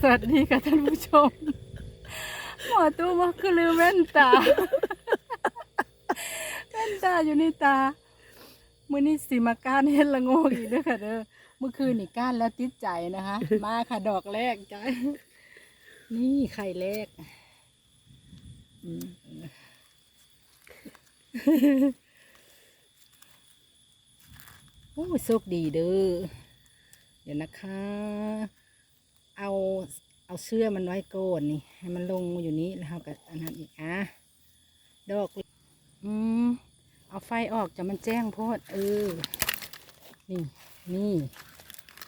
สวัสดีค่ะท่านผู้ชม หมอตู้มาคือลืมแว่นตา แว่นตาอยู่ในตา มื้อนี้สิมาก้านเฮ็ดละโงกอีกเด้อค่ะเด้อเมื่อคืนนี่ก้านแล้วติดใจนะคะ มาค่ะดอกแรกจ้ะนี่ไข่แรกอืมโอ้โชคดีเด้อ เดี๋ยวนะคะ เอาเอาเสื้อมันไว้โกนนี่ ให้มันลงอยู่นี้แล้วเราก็อันนั้นอีกอะดอกอืมเอาไฟออกจะมันแจ้งโพดเออ นี่นี่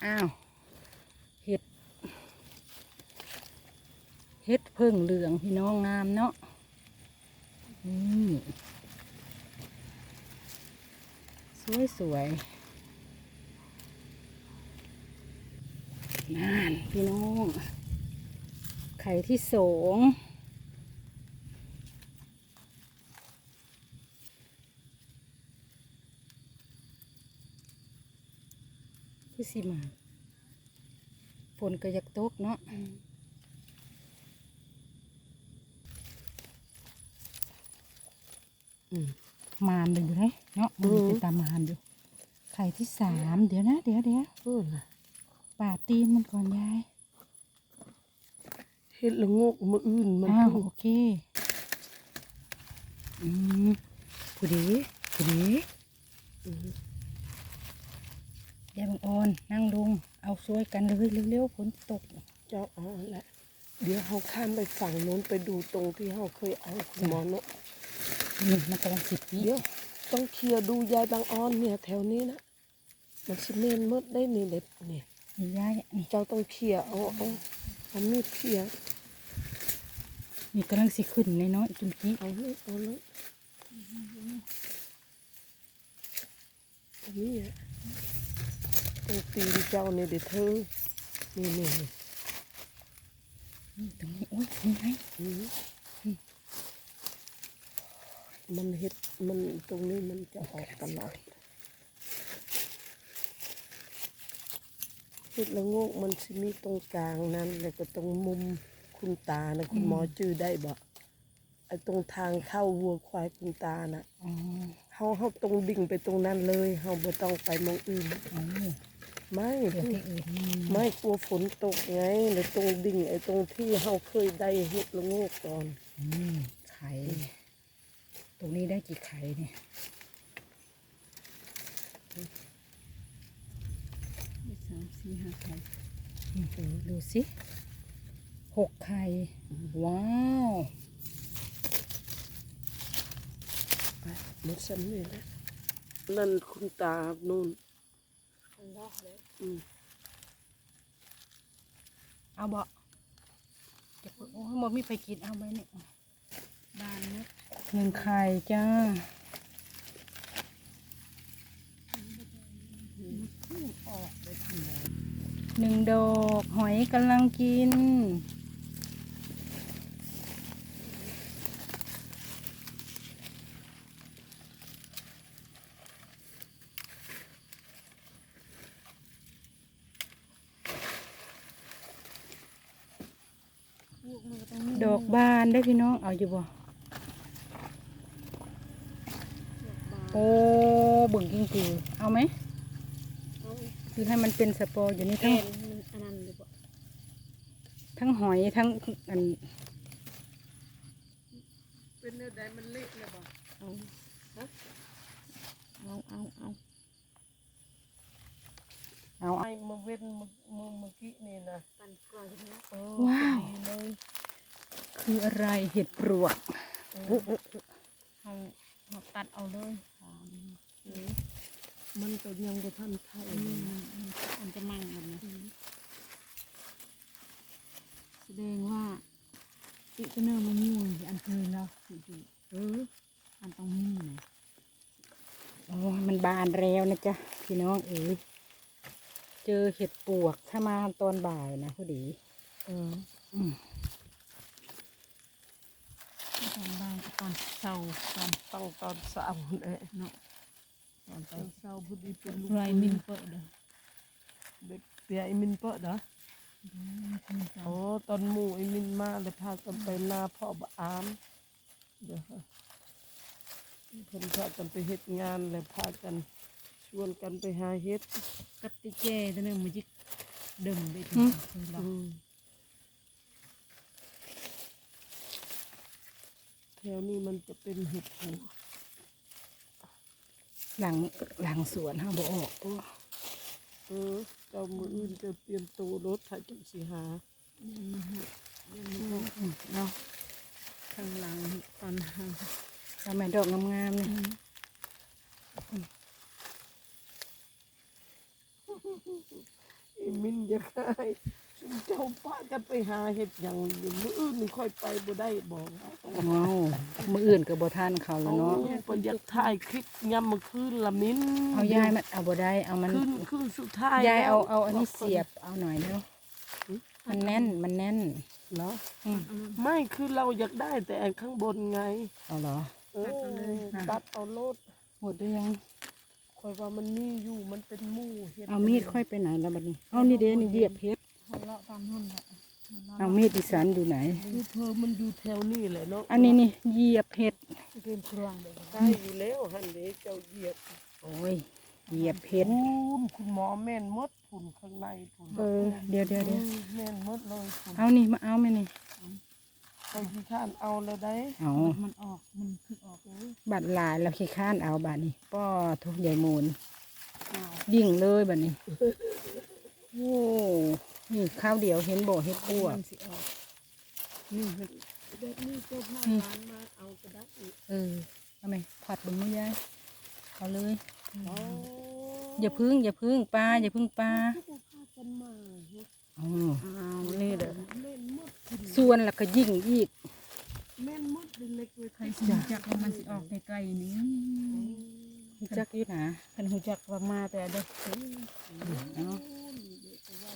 อ้าวเห็ดเห็ดเพิ่งเหลืองพี่น้องงามเนาะนี่สวยสวย ๆนั่นพี่น้อง ไข่ที่สองคือสิมาฝนก็อยากตกเนาะอืมมานเลยอยู่เลยเนาะมันเป็นตามานอยู่ ไข่ที่สาม เดี๋ยวนะ เดี๋ยวเดี๋ยวพูดนะ ป่าดตีนมันก่อนยายเฮ็ดละโงกมืออื่นมันอ้าวถูกโอเคอืมผู้ดีผู้ดีอืมยายบังออนนั่งลงเอาช่วยกันเลยเร็วๆฝนตกเจ้าเอาแหละเดี๋ยวเขาข้ามไปฝั่งโน้นไปดูตรงที่เขาเคยเอาคุณหมอเนาะนี่มันกำลังสิบปีเดี๋ยวต้องเคลียร์ดูยายบางออนเนี่ยแถวนี้นะมันซีเมนต์หมดได้นี่เด็ดเนี่ย นี่ยายนี่เจ้าต้องเคลียร์เอาเอาเอามีดเคลียร์นี่กำลังสิขึ้นในน้อยจุนกี้เอาเลยเอาเลยอันนี้อะตรงตีนเจ้าเนี่ยเด็ดเธอนี่นี่นี่นี่ตรงนี้โอ้ยนี่ไงอืมมันเห็ดมันตรงนี้มันจะออกตลอด เห็ดละโงกมันสิมีตรงกลางนั้น แล้วก็ตรงมุมคุณตานะคุณหมอจื้อได้บ่ไอ้ตรงทางเข้าวัวควายคุณตาน่ะอ๋อเฮาเฮาตรงดิ่งไปตรงนั้นเลยเฮาบ่ต้องไปมองอื่นอ๋อไม่เดี๋ยวที่อื่นนี่ไม่กลัวฝนตกไงแล้วตรงดิ่งไอ้ตรงที่เฮาเคยได้เห็ดละโงกก่อนอืมไข่ตรงนี้ได้กี่ไข่เนี่ย สามสี่ห้าไข่อืมดูสิหกไข่ ว้าวไปหมดซ้ำเลยนะนั่นคุณตานู่นอืมเอาบ่เก็บโอ้ยหมดมีไปกินเอาไหมเนี่ยบานเนี่ยหนึ่งไข่จ้า หนึ่งดอกหอยกำลังกิน ดอกบานได้อพี่น้องเอาอยู่บ่โอ้เบิ่งจริงๆเอาไหม คือให้มันเป็นสปอร์อยู่นี่ทั้งอันนั้นดีกว่าทั้งหอยทั้งอันเป็นเนื้อใดมันเละเลยบ่เอาเอาเอาเอาเอาไอ้มาเว้นมือมือเมื่อกี้นี่นะปันกลอยนะเออว้าวพอดีเลยคืออะไรเห็ดปลวกเขาเขาตัดเอาเลยอ๋อเออ มันก็ยังบ่ทันไทยเลยนะมันจะมั่งแบบนี้แสดงว่าอีกเนื้อมันม่วงอันเคยแล้วจริเอออันต้องมีนะโอ้มันบานแล้วนะจ๊ะพี่น้องเอ๋ยเจอเห็ดปวกถ้ามาตอนบ่ายนะพอดี เอออืมตอนบ่ายตอนเช้าตอนเช้าตอนไปตอนเช้าพอดีเนลูกไรมินเปิดเลยเนเป อะเด้อไม่ใช่เช้าอ๋ออนหมู่ไอ้มินมาเลยพากันไปนาพ่อบอามเดี๋ยวค่ะเพิ่นพากันไปเฮ็ดงานแล้วพากันชวนกันไปหาเฮ็ดกัดติเจตัวนึงมันจิกเดิมไปอืถึมงเราอืมแถวนี้มันจะเป็นเห็ดหู หลังหลังสวนห้าบ่ออกโอ้เออเจ้ามืออื่นจะเตรียมตัวรถถ้าจังสิหาเนาะข้างหลังตอนหางทำไมดอกงามๆนี่ไอ้มินอยาก ได้ซุมเจ้าป้ากันไปหาเห็ดอย่างนี้มืออื่นนี่ค่อยไปบ่ได้บอกว่าเอามืออื่นก็บ่ทันเขาแล้วเนาะ เอาไปอยากถ่ายคลิปยามมื้อคืนละมินเอายายมันเอาบ่ได้ เอามัน คืนคืนสุดท้ายยายเอาแล้วเอาอันนี้เสียบ เอาหน่อยเนาะมันแน่น มันแน่น เหรออืม ไม่คือเราอยากได้แต่อันข้างบนไงเอาเหรอ เออตัดเอาโลดหมดหรือยังค่อยว่ามันมีอยู่มันเป็นหมู่เห็ด เอามีดค่อยไปไหนแล้วบัดนี้ เอานี่เด้นี่เหยียบเพชร หัวเราะตามหุ่นแหละเอามีดดิสันอยู่ไหนคือเธอมันอยู่แถวนี้แหละเนาะอันนี้นี่เหยียบเพชรเป็นเครื่องเด็กใช่อยู่แล้วหันเด้เจ้าเหยียบโอ้ยเหยียบเพชรคุณคุณหมอแม่นหมดผุนข้างในผุนเออ เดี๋ยวเดี๋ยวเดี๋ยวแม่นหมดเลยผุนเอานี่มาเอาไหมนี่ ไปที่ข้านเอาแล้วได้เอา มันออก มันคือออกเลยบัดหลายแล้วขี้ข้านเอาบัดนี้ป้อทุกใหญ่มูลอ้าวยิ่งเลยบัดนี้ โอ้ นี่ข้าวเดียวเห็นบ่เฮ็ดบัวมันสิออกนี่มันแบบนี้เจ้าพาร้านมาเอากระดักอีกเออเอาไหมผัดบนมือยายเอาเลยอ๋ออย่าพึ่งอย่าพึ่งปลาอย่าพึ่งปลาผู้พากันมาเฮ็ดอ๋อเอานี่เด้อแม่นหมดผุนส่วนแล้วก็ยิ่งอีกแม่นหมดเป็นเล็กไว้ใครสิรู้จักว่ามันสิออกไกลๆนี่รู้จักอยู่นะคันหูจักว่ามาแต่เด็กเนาะ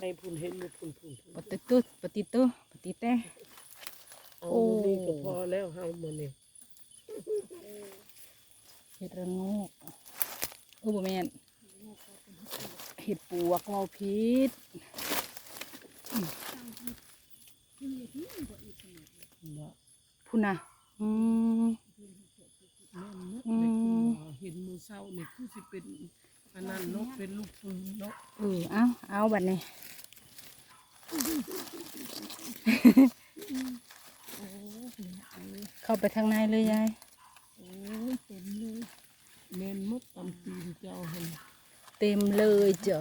ในผุนเห็นอยู่ผุนผุนผุนปฏิตุปฏิตุปฏิเตเอาโอ้นี่ก็พอแล้วเฮามื้อนี้เห็ดระโงกโอ้บ่แม่นเห็ดปวกเมาพิษเนาะพุ่นน่ะอืมแม่นหมดเลยคุณหมอเห็นมือเศร้านี่คือสิเป็นอันนั้นเนาะเป็นลูกปืนเนาะเออเอาเอาบัดนี้ เข้าไปทางในเลยยายโอ้ยเต็มเลยแม่นหมดตำตีนเจ้าหันเต็มเลยเจอ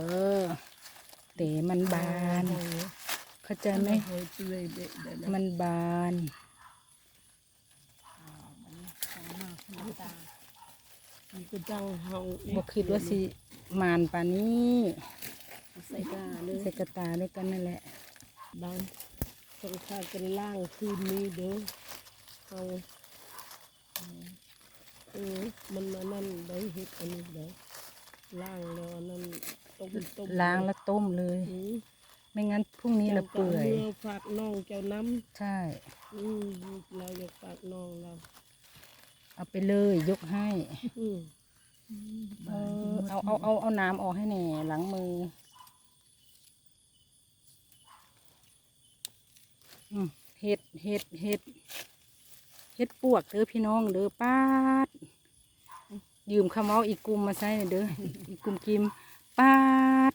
แต่มันบาน เข้าใจไหมเฮ้ยเตยเด็ดเด็ดมันบานมันก็จังเฮาอีบอกคิดว่าสิมานป่านนี้ ใส่กาเลยใส่กระตาด้วยกันนั่นแหละบ้าน ต้องพากันล่างคืนนี้เด้อเฮาเออมันอันนั่นได้เฮ็ดอันนี้ได้ล่างแล้วอันนั้นต้มต้มล้างแล้วต้มเลย อืมไม่งั้นพรุ่งนี้เราเปื่อย จ้าก็มื่ฝากน้องเจ้าน้ใช่ำอืมเราอยากฝากน้องเราเอาไปเลยยกให้ อืมเออเอาเอาเอาเอาน้ำออกให้แหน่หลังมืออืม เห็ดเห็ดเห็ดเห็ดปวกเด้อพี่น้องเด้อป้าด ยืมคำเอาอีกกลุ่มมาใส่เด้ออีกกลุ่มกิมป้าด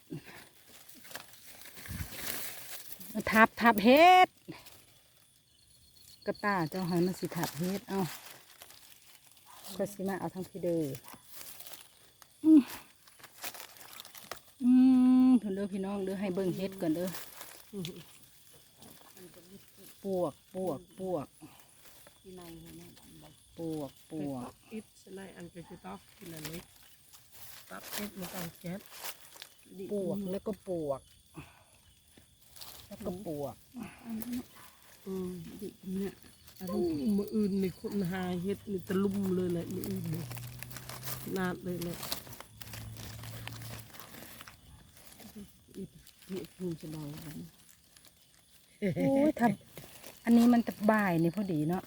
ทับทับเห็ดกระตาเจ้าหอยมันสิทับเห็ดเอาก็สิมาเอาทั้งพี่เด้ออืมอืมเพิ่นเด้อพี่น้องเด้อให้เบิ่งเฮ็ดก่อนเด้อ ปวกปวกปวกที่ในเนี่ยปวกปวกอิดสไลอันก็จะต้องกินอันนี้ตับเอ็ดมาต้องแก๊สปวกแล้วก็ปวก แล้วก็ปวกอืมดิเนี่ยโอ้มืออื่นนี่คนหาเฮ็ดนี่ตะลุ่มเลยแหละมืออื่นนี่นาดเลยแหละนี่พุงจะเบากันโอ้ยถ้า อันนี้มันจะบ่ายนี่พอดีเนาะ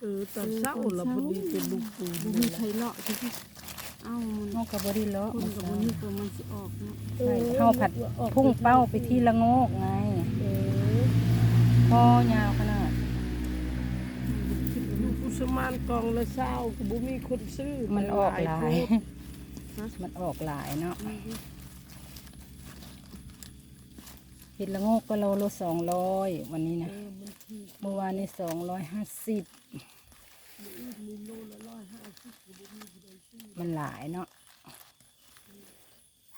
เออตอนเช้าเราพอดีเป็นลูกปูบุนี่มีแหใครละเลาะที่ที่เอ้ามันเฮาก็บ่ได้เลาะคนมันกับซะบุนี่ตัวมันสิออกเนาะใช่เฮาผัดพุ่งเป้าไปที่ละโงกไงเออพอยาวขนาดอยู่กุสมานกองละเศร้าก็บ่มีคนซื้อมันออกหลายโพดมันออกหลายเนาะ เห็ดละโงกก็โลละสองร้อยวันนี้เอนะอมันที่เมื่อวานนี้สองร้อยห้าสิบมีโลละร้อยห้าสิบก็บ่มีผู้ใดซื้อมันหลายเนาะ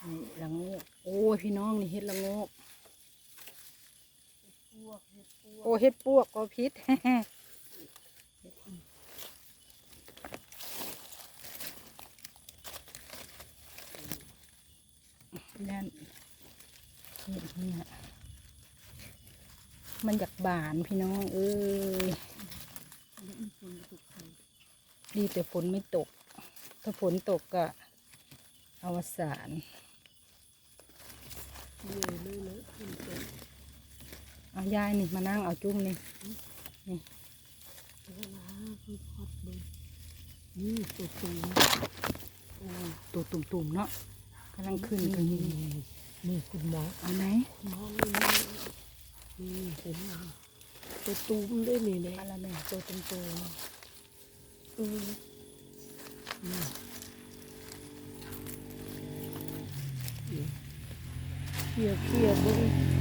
นี่ละโงกโอ้ยพี่น้องนี่เห็ดละโงกพวกเฮ็ดพวกโอ้เห็ดปวกก็พิษย่านเห็ดเนี่ย มันอยากบานพี่น้อง เอ้ยดีแต่ฝนไม่ตก ถ้าฝนตกก็อวสานเหนื่อยเลยนะขึ้นไปเอายายนี่มานั่งเอาจุ้มนี่เวลาคือพอดเบิ่งนี่ตัวตูนโอ้ตัวตุ่มๆเนาะกำลังขึ้นกันนี่นี่คุณหมอเอาไหนคุณหมอ นี่เห็นไหมตัวตูมได้นี่เลยอะไรแม่ตัวตุ่มอืมนี่เขี่ยเขี่ยเบิ่ง ๆ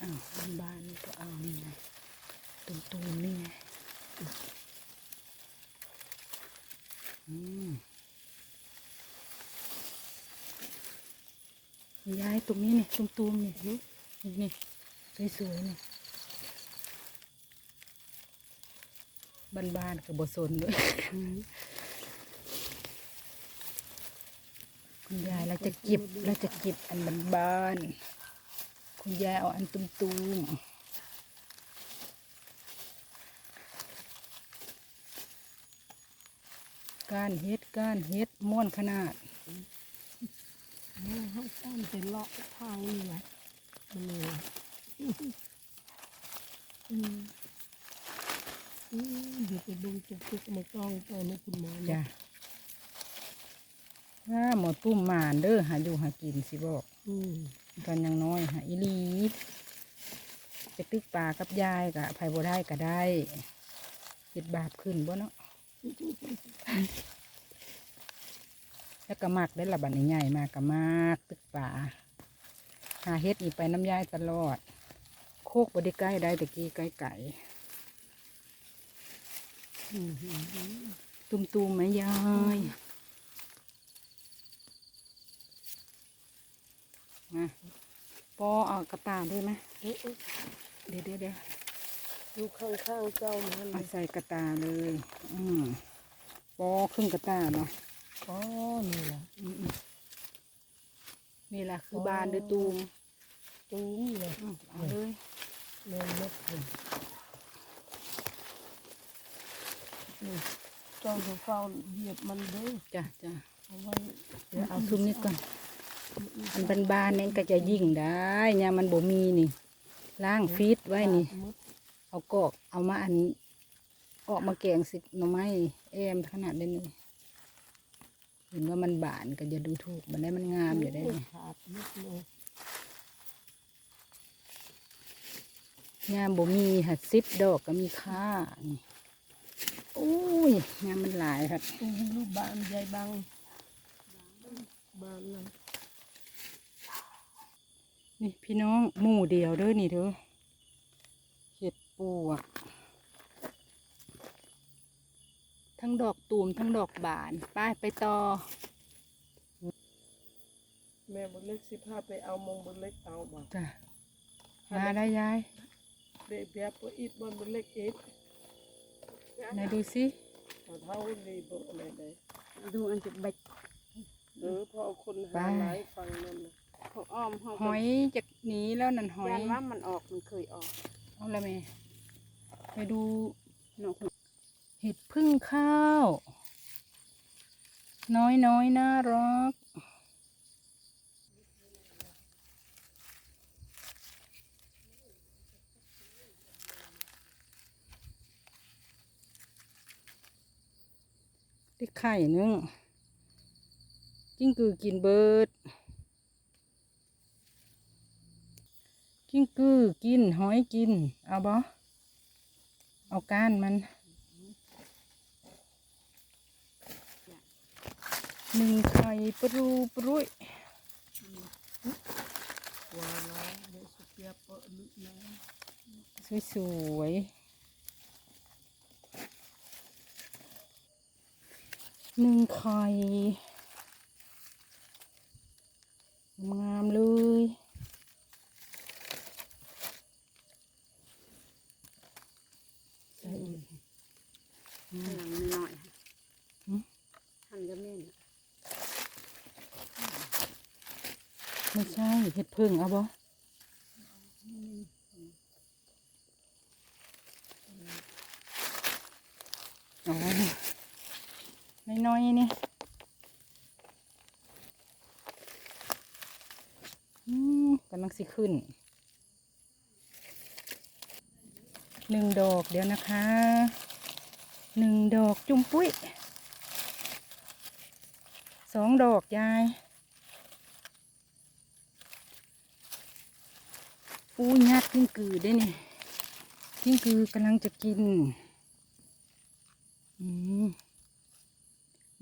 อ้าวบ้านๆนี่ก็เอานี่ไงตุ่มๆนี่ไงอืม ยายตรงนี้นี่ตุ่มๆนี่นี่นี่สวยๆนี่บ้านๆกับบสนเลยอืมคุณยายเราจะเก็บเราจะเก็บอันบานๆคุณยายเอาอันตุ้มๆ ก้านเฮ็ดก้านเฮ็ดม่วนขนาดเอาให้ตั้งแต่เลาะทางนี่แหละมันเลยว่ะอืมอืมอืมเดี๋ยวไปดูจุกจุกๆมากล้องต่อนะคุณหมอนะจ้ะว่าหมอตุ้มหมานเด้อหาอยู่หากินสิบอกอืมตอนยังน้อยหาอีหลีไปตึกปลากับยายกะไผบ่ได้ก็ได้เฮ็ดบาปขึ้นบ่เนาะ แล้วก็มักได้ละบัดนี้ใหญ่มากก็มากตึกป่าหาเฮ็ดอีไปน้ำยายตลอด โคกบไดิใกล้ได้แต่กี้ใกล้ไก่อืมอืมอืมตุ้มตูมๆไหมยายมาปอเอากระตาด้วยไหมเอ๊ะเอ๊ะเดี๋ยวเดี๋ยวเดี๋ยวดูข้างๆเจ้ามันเลเอายใส่กระตาเลย อืมปอครึ่งกระตาเนาะอ๋อนี่แหละอืมๆนี่แหละคือบานด้วยตูมตูมเลยอืมเอาเลยแม่นเม็ดผมนี่เจ้าจะเฝ้าเหยียบมันเด้อจ้ะจ้ะเอาไว้เดี๋ยวเอาซุ้มนี้ก่อนอันบานๆนี่ก็จะยิ่งได้เนี่ยมันบ่มีนี่ล้างฟีดไว้นี่มดเอากอกเอามาอัน ออกมาแกงสิหน่อไม้แอมขนาดนี้นี่เห็นว่ามันบานก็จะดูถูกมันได้มันงามอยู่ได้นี่ขาดมดเลยงามบ่มีหัดซิบดอกก็มีค่านี่โอ้ยงามมันหลายครับตูมลูกบานใหญ่บางบานเลยนี่พี่น้องหมู่เดียวเด้อนี่เด้อเห็ดปวก ทั้งดอกตูมทั้งดอกบานไปไปต่อ แม่บนเล็กสิพาไปเอามงบนเล็กเอาบ่จ้ะมาได้ยายเด็กแบบว่าอีดบนบนเล็กอีดไหนดูสิเอาเท่านี้บ่อะไรได้ดูอันจะใบเออพอเอาคนหาหลายฟังนั่นนะเขาอ้อมเขาหอยจากหนีแล้วนั่นหอยยานว่ามันออกมันเคยออกเอาละแม่ไปดูนอก เห็ดพึ่งข้าว น้อยน้อยน่ารัก ได้ไข่หนึงจิ้งกือกินเบิดกิ้งกือกินหอยกิน เอาบ่เอาก้านมัน หนึ่งไข่ปรูปรุยว่าแล้วยสวยสวยหนึ่งไข่งามๆเลยใส่อีก หลังหน่อย หืม หันกับแม่น ไม่ใช่เห็ดพึ่งเอาบ่อ๋อน้อยๆนี่อืมกำลังสิขึ้น หนึ่ง ดอกเดี๋ยวนะคะหนึ่งดอกจุ่มปุ้ยสองดอกยายอู้ญาติกิ้งกือได้เนี่ยกิ้งกือกำลังจะกินอืม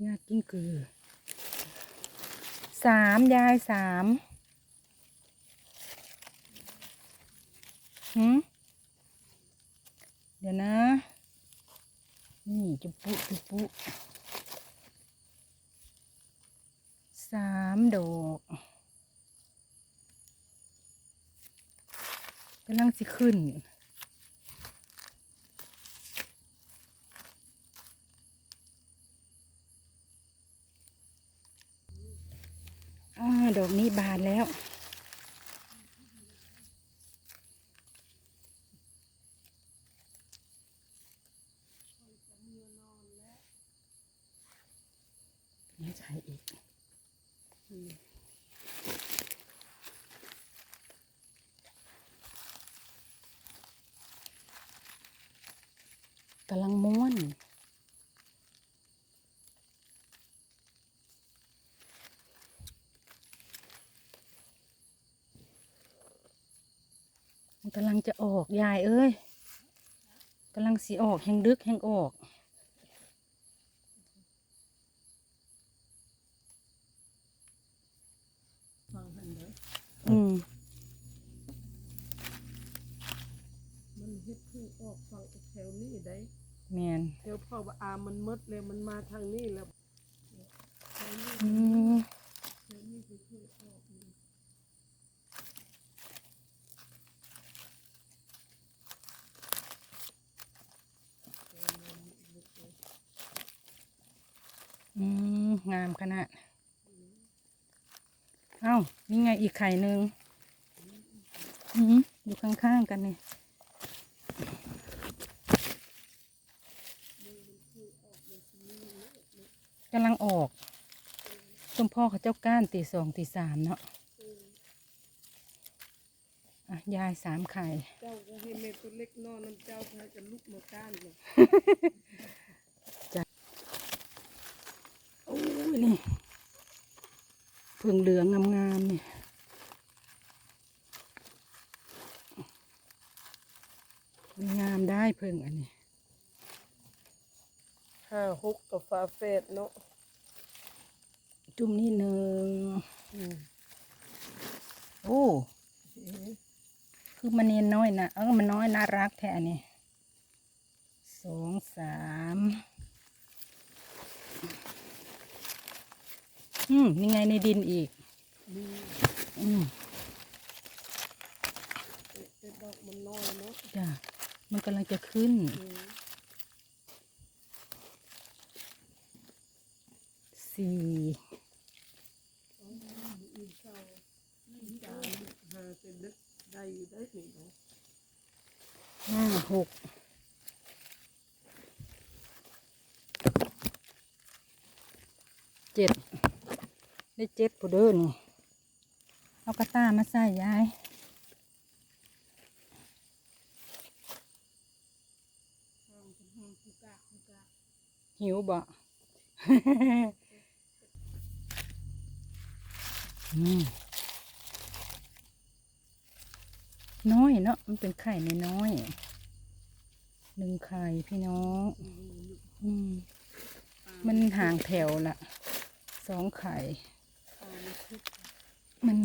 ญาติกิ้งกือสามยายสามหืม เดี๋ยวนะ นี่จุบปุจุบปุสามดอกกำลังสิขึ้นอ่าดอกนี้บานแล้ว นี่ใช้อีกอืมกำลังม้วน มัน กำลังจะออกยายเอ้ยกำลังสีออกแห่งดึกแห่งออกฟังหันเด้ออืมมันเฮ็ดเพิ่งออกฟังแถวนี้ได้แมนแถวพ่อว่าอามันหมดแล้วมันมาทางนี้แล้วแถวนี้อืม แถวนี้คือเพิ่งออกนี่ อืม งามขนาด เอ้านี่ไงอีกไข่หนึ่งอืมอยู่ข้างๆกันเนี่ยกำลังออกต้นพ่อเขาเจ้าก้านตีสองตีสามเนาะอะยายสามไข่ เจ้าก็ให้แม่ตัวเล็กนอนน้ำเจ้าพากันลุกมาก้านเลย โอ้ยนี่ เพิ่งเหลืองงามๆเนี่ยงามได้เพิ่งอันนี้ห้าหกกับฟ้าเฟดเนาะจุ่มนี่หนึ่งอืมโอ้เอ๊ะคือมันเนียนน้อยนะเออมันน้อยน่ารักแท้อันนี่สองสาม อืมนี่ไงในดินอีก อืมดอกมันน้อยเนาะจ้ะมันกำลังจะขึ้น สี่ห้าหก เจ็ด ได้เจ็ดผู้เดินนี่เอากระต้ามาใส่ยายหิวบ่ น้อยเนาะ มันเป็นไข่น้อย หนึ่งไข่พี่น้อง อืม มันห่างแถวละ สองไข่ มัน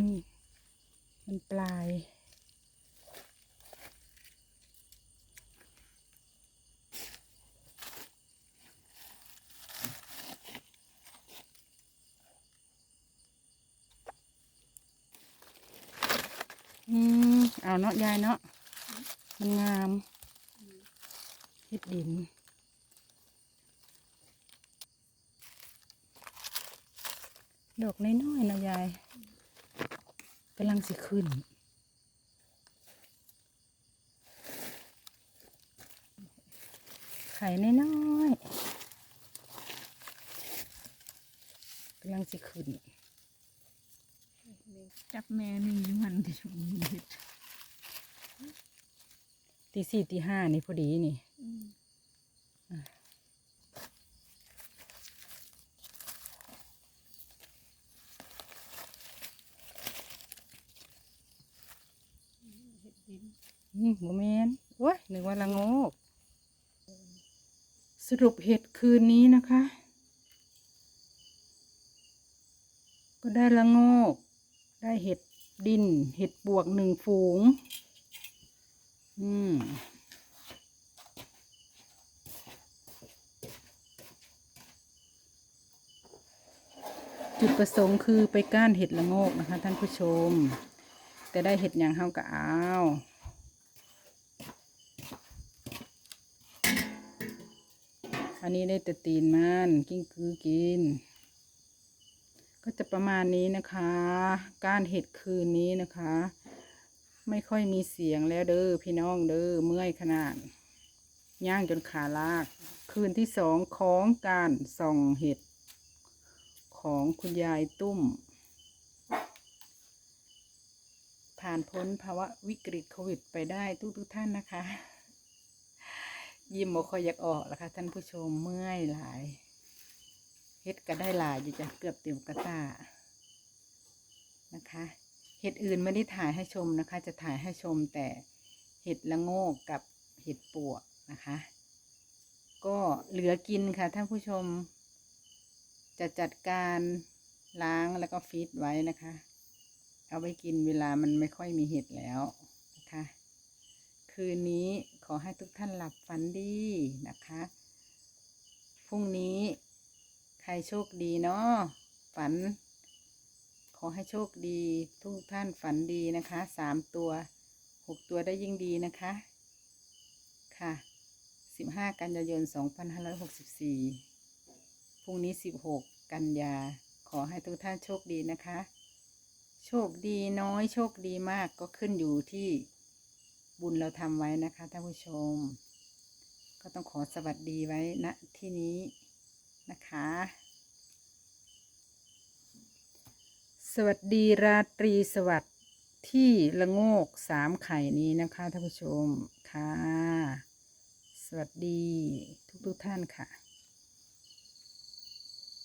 มันปลาย อืม เอาเนาะยายเนาะ มันงามเฮ็ดดิน ดอกน้อยๆนะยายกำลังสิขึ้น ไข่น้อยๆกำลังสิขึ้น จับแม่นี่อยู่หันที่ชุมเห็ดตีสี่ตีห้านี่พอดีนี่ อืมโมเมนโอ้ยนึกว่าละงกสรุปเห็ดคืนนี้นะคะ ก็ได้ละงก ได้เห็ดดิน เห็ดบวกหนึ่งฝูง อืมจุดประสงค์คือไปก้านเห็ดละโงกนะคะท่านผู้ชม แต่ได้เห็ดอย่างเฮาก็เอา อันนี้ได้แต่ตีนมันกิ้งคือกิน ก็จะประมาณนี้นะคะ กานเห็ดคืนนี้นะคะ ไม่ค่อยมีเสียงแล้วเด้อพี่น้องเด้อเมื่อยขนาด ย่างจนขาลาก คืนที่สองของการส่องเห็ด ของคุณยายตุ้ม ผ่านพ้นภาวะวิกฤตโควิดไปได้ทุกทุกท่านนะคะ ยิ้มบ่ค่อยอยากออกแล้วค่ะท่านผู้ชมเมื่อยหลายเฮ็ดก็ได้หลายอยู่จ้ะเกือบเต็มกระตานะคะเห็ดอื่นไม่ได้ถ่ายให้ชมนะคะ จะถ่ายให้ชมแต่เห็ดละโงกกับเห็ดปวกนะคะ ก็เหลือกินค่ะท่านผู้ชม จะจัดการล้างแล้วก็ฟีดไว้นะคะ เอาไว้กินเวลามันไม่ค่อยมีเห็ดแล้วนะคะ คืนนี้ ขอให้ทุกท่านหลับฝันดีนะคะ พรุ่งนี้ใครโชคดีเนาะฝัน ขอให้โชคดีทุกท่านฝันดีนะคะสามตัวหกตัวได้ยิ่งดีนะคะ ค่ะสิบห้ากันยายนสองพันห้าร้อยหกสิบสี่พรุ่งนี้สิบหกกันยา ขอให้ทุกท่านโชคดีนะคะ โชคดีน้อยโชคดีมากก็ขึ้นอยู่ที่ บุญเราทำไว้นะคะท่านผู้ชม ก็ต้องขอสวัสดีไว้ณที่นี้นะคะ สวัสดีราตรีสวัสดิ์ที่ละโงกสามไข่นี้นะคะท่านผู้ชมค่ะ สวัสดีทุกทุกท่านค่ะ